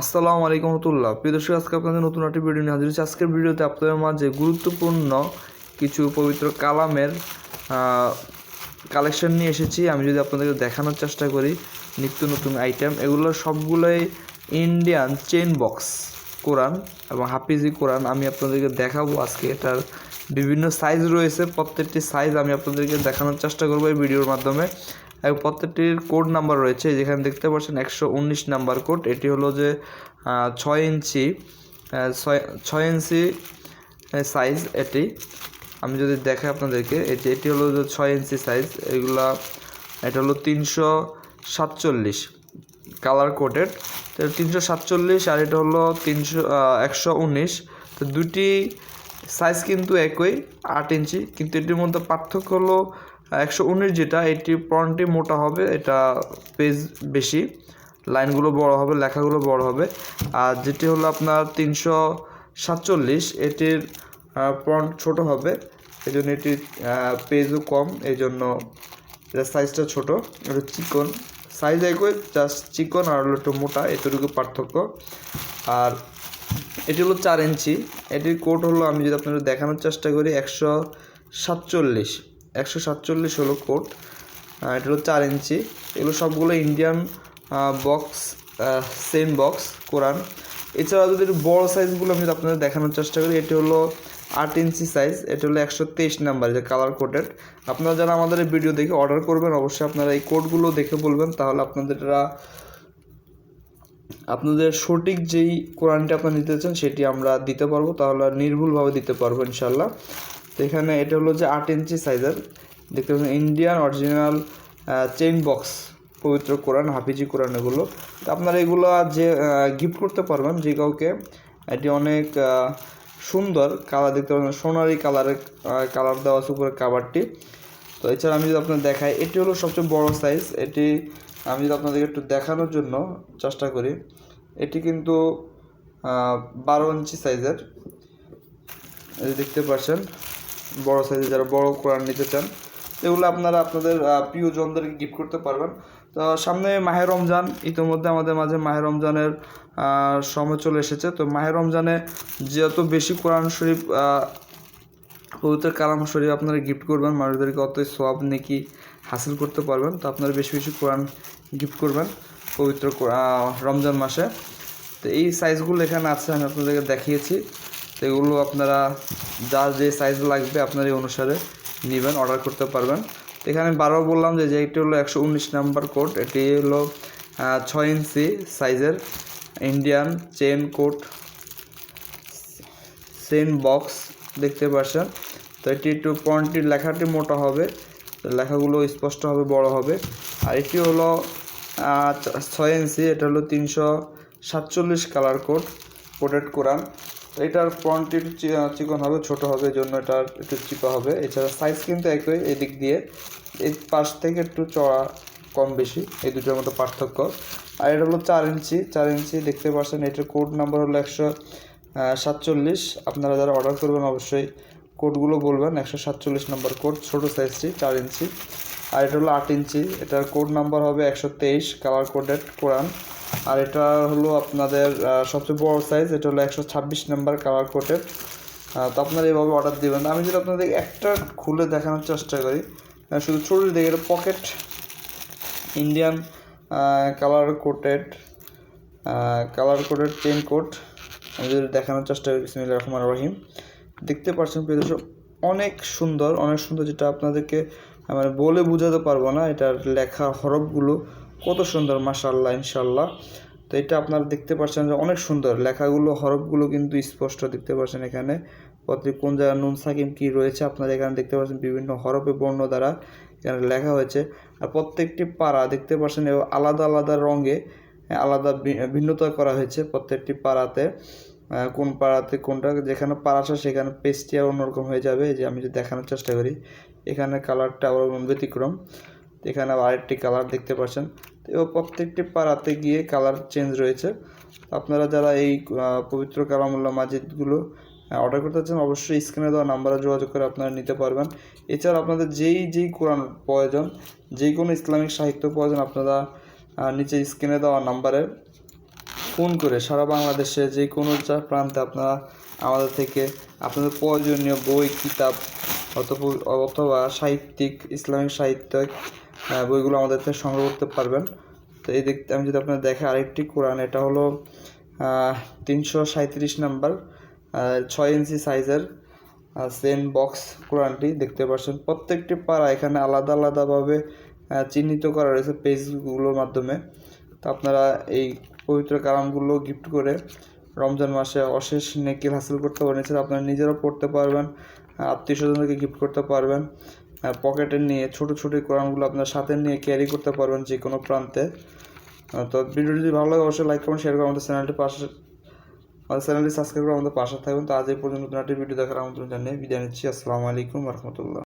আসসালামু আলাইকুম রহমতুল্লাহ। প্রিয় দর্শক, আজকে আপনাদের নতুন একটি ভিডিও নিয়ে হাজির হয়েছি। আজকের ভিডিওতে আপনাদের মাঝে গুরুত্বপূর্ণ কিছু পবিত্র কালামের কালেকশন নিয়ে এসেছি। আমি যদি আপনাদেরকে দেখানোর চেষ্টা করি, নিত্য নতুন আইটেম এগুলো সবগুলোই ইন্ডিয়ান চেন বক্স কোরআন এবং হাফিজি কোরআন। আমি আপনাদেরকে দেখাবো আজকে এটার বিভিন্ন সাইজ রয়েছে, প্রত্যেকটি সাইজ আমি আপনাদেরকে দেখানোর চেষ্টা করব এই ভিডিওর মাধ্যমে। এবং প্রত্যেকটির কোড নাম্বার রয়েছে যেখানে দেখতে পাচ্ছেন একশো উনিশ নাম্বার কোড এটি হলো যে ছয় ইঞ্চি ছয় ইঞ্চি সাইজ এটি। আমি যদি দেখাই আপনাদেরকে, এটি এটি হলো যে ছয় ইঞ্চি সাইজ এগুলা, এটা হলো তিনশো সাতচল্লিশ কালার কোডেড তো তিনশো সাতচল্লিশ আর এটা হলো তিনশো একশো উনিশ। তো দুটি সাইজ কিন্তু একই, আট ইঞ্চি, কিন্তু এটির মধ্যে পার্থক্য হলো একশো উনিশ যেটা এটি পয়েন্টটি মোটা হবে, এটা পেজ বেশি, লাইনগুলো বড় হবে, লেখাগুলো বড় হবে। আর যেটি হলো আপনার তিনশো সাতচল্লিশ, এটির পন্ট ছোট হবে এই জন্য এটির পেজও কম এই জন্য এটার সাইজটা ছোট। এটা চিকন সাইজ একই জাস্ট চিকন আর হলো একটু মোটা, এতটুকু পার্থক্য। আর এটি হলো চার ইঞ্চি। এটির কোড হলো আমি যদি আপনাদের দেখানোর চেষ্টা করি, একশো সাতচল্লিশ। একশো সাতচল্লিশ হলো কোড এটা হলো চার ইঞ্চি। এগুলো সবগুলো ইন্ডিয়ান বক্স সেম বক্স, কোরআন। এছাড়া যদি বড় সাইজগুলো আমি যদি আপনাদের দেখানোর চেষ্টা করি, এটি হলো আট ইঞ্চি সাইজ। এটা হলো একশো তেইশ নাম্বার, যে কালার কোডেড আপনারা যারা আমাদের ভিডিও দেখে অর্ডার করবেন, অবশ্যই আপনারা এই কোডগুলো দেখে বলবেন, তাহলে আপনাদেররা আপনাদের সঠিক যেই কোরআনটা আপনারা নিতে চান, সেটি আমরা দিতে পারব। তাহলে নির্ভুলভাবে দিতে পারব ইনশাল্লাহ তো এখানে এটা হলো যে আট ইঞ্চি সাইজের দেখতে পাচ্ছেন ইন্ডিয়ান অরিজিনাল চেইন বক্স পবিত্র কোরআন, হাফিজি কোরআন এগুলো। তো আপনারা এগুলো যে গিফট করতে পারবেন যে কাউকে, এটি অনেক সুন্দর কালার দেখতে পাচ্ছেন সোনারি কালারের কালার দেওয়া আছে উপরে কাভারটি তো এছাড়া আমি যদি আপনার দেখাই, এটি হলো সবচেয়ে বড় সাইজ এটি আমি যদি আপনাদেরকে একটু দেখানোর জন্য চেষ্টা করি, এটি কিন্তু বারো ইঞ্চি সাইজের। দেখতে পাচ্ছেন, বড় সাইজের যারা বড় কোরআন নিতে চান, এগুলো আপনারা আপনাদের প্রিয়জনদেরকে গিফট করতে পারবেন। তো সামনে মাহে রমজান, ইতিমধ্যে আমাদের মাঝে মাহে রমজানের সময় চলে এসেছে। তো মাহে রমজানে যত বেশি কোরআন শরীফ পবিত্র কালাম শরীফ আপনারা গিফট করবেন, মানুষদেরকে অত সব নেকি হাসিল করতে পারবেন। তো আপনারা বেশি বেশি কোরআন গিফট করবেন, পবিত্র রমজান মাসে। তো এই সাইজগুলো এখানে আছে, আমি আপনাদেরকে দেখিয়েছি। তো এগুলো আপনারা যার যে সাইজ লাগবে আপনার এই অনুসারে নেবেন অর্ডার করতে পারবেন। তো এখানে বারবার বললাম যে যে এটি হলো একশো উনিশ নাম্বার কোড এটি হলো ছয় ইঞ্চি সাইজের ইন্ডিয়ান চেন কোড সেন বক্স দেখতে পাচ্ছেন। তো এটি একটু পয়েন্টটির লেখাটি মোটা হবে। লেখাগুলো স্পষ্ট হবে বড় হবে। আর এটি হলো ছয় ইঞ্চি, এটা হলো তিনশো সাতচল্লিশ কালার কোড কোডেড কোরআন এটার পয়েন্টটি চিকন হবে, ছোট হবে জন্য এটা একটু চিপা হবে। এছাড়া সাইজ কিন্তু একই এদিক দিয়ে। এই পাশ থেকে একটু চড়া কম বেশি, এই দুটোর মধ্যে পার্থক্য। আর এটা হলো চার ইঞ্চি চার ইঞ্চি দেখতে পাচ্ছেন, এটার কোড নাম্বার হলো একশো সাতচল্লিশ। আপনারা যারা অর্ডার করবেন, অবশ্যই কোডগুলো বলবেন, একশো সাতচল্লিশ নাম্বার কোড, ছোটো সাইজটি চার ইঞ্চি। আর এটা হলো আট ইঞ্চি। এটার কোড নাম্বার হবে একশো তেইশ কালার কোডেড কোরআন আর এটা হলো আপনাদের সবচেয়ে বড় সাইজ এটা হলো একশো ছাব্বিশ নাম্বার কালার কোডেড তো আপনারা এভাবে অর্ডার দেবেন আমি যদি আপনাদের একটা খুলে দেখানোর চেষ্টা করি শুধু ছোটো দেখে, এটা pocket Indian colour coated colour কোডের চেন কোড আমি যদি দেখানোর চেষ্টা করি, বিসমিল্লাহির রহমানির রহিম। দেখতে পাচ্ছেন প্রিয় দর্শক, অনেক সুন্দর অনেক সুন্দর যেটা আপনাদেরকে মানে বলে বোঝাতে পারব না, এটার লেখা হরফগুলো কত সুন্দর মাশাল্লাহ ইনশাল্লাহ তো এটা আপনারা দেখতে পাচ্ছেন যে অনেক সুন্দর, লেখাগুলো, হরফগুলো কিন্তু স্পষ্ট দেখতে পাচ্ছেন এখানে। প্রত্যেক কোন জায়গায় নুন, সাকিম কী রয়েছে আপনারা এখানে দেখতে পাচ্ছেন বিভিন্ন হরফে বর্ণ দ্বারা এখানে লেখা হয়েছে। আর প্রত্যেকটি পাড়া দেখতে পাচ্ছেন আলাদা আলাদা রঙে আলাদা ভিন্নতা করা হয়েছে প্রত্যেকটি পাড়াতে। কোন পাড়াতে কোনটা, যেখানে পাড়া আছে সেখানে পেস্টটি আর অন্যরকম হয়ে যাবে। যে আমি যদি দেখানোর চেষ্টা করি, এখানে কালারটা আবার ব্যতিক্রম। এখানে আরেকটি কালার দেখতে পাচ্ছেন। তো প্রত্যেকটি পাড়াতে গিয়ে কালার চেঞ্জ রয়েছে। আপনারা যারা এই পবিত্র কালামুল্লাহ মাজিদগুলো অর্ডার করতে চান অবশ্যই স্ক্রিনে দেওয়া নাম্বারে যোগাযোগ করে আপনারা নিতে পারবেন। এছাড়া আপনাদের যেই যেই কোরআন প্রয়োজন, যেই কোনো ইসলামিক সাহিত্য প্রয়োজন, আপনারা নিচে স্ক্রিনে দেওয়া নাম্বারে ফোন করে সারা বাংলাদেশে যে কোনো প্রান্তে আপনারা আমাদের থেকে আপনাদের প্রয়োজনীয় বই কিতাব অথবা সাহিত্যিক ইসলামিক সাহিত্যিক আহ, বইগুলো আমাদের থেকে সংগ্রহ করতে পারবেন। তো এই দেখতে আমি যদি আপনার দেখে আরেকটি কোরআন এটা হলো তিনশো সাঁত্রিশ নাম্বার ছয় ইঞ্চি সাইজের সেন বক্স কোরআনটি দেখতে পাচ্ছেন প্রত্যেকটি পাড়া এখানে আলাদা আলাদাভাবে চিহ্নিত করা রয়েছে পেজগুলোর মাধ্যমে। তো আপনারা এই পবিত্র কালামগুলো গিফট করে রমজান মাসে অশেষ নেকির হাসিল করতে পারেন। এছাড়া আপনারা নিজেরাও পড়তে পারবেন আত্মীয় স্বজনদেরকে গিফট করতে পারবেন পকেটে নিয়ে ছোট ছোট কোরআনগুলো আপনার সাথে নিয়ে ক্যারি করতে পারবেন যে কোনো প্রান্তে তো ভিডিওটি যদি ভালো লাগে, অবশ্যই লাইক করুন শেয়ার করুন আমাদের চ্যানেলটি পাশে, আমাদের চ্যানেলটি সাবস্ক্রাইব করে আমাদের পাশে থাকবেন। তো আজ এই পর্যন্ত নতুন একটি ভিডিও দেখার আমন্ত্রণ জানিয়ে বিদায় নিচ্ছি। আসসালামু আলাইকুম রহমতুল্লাহ।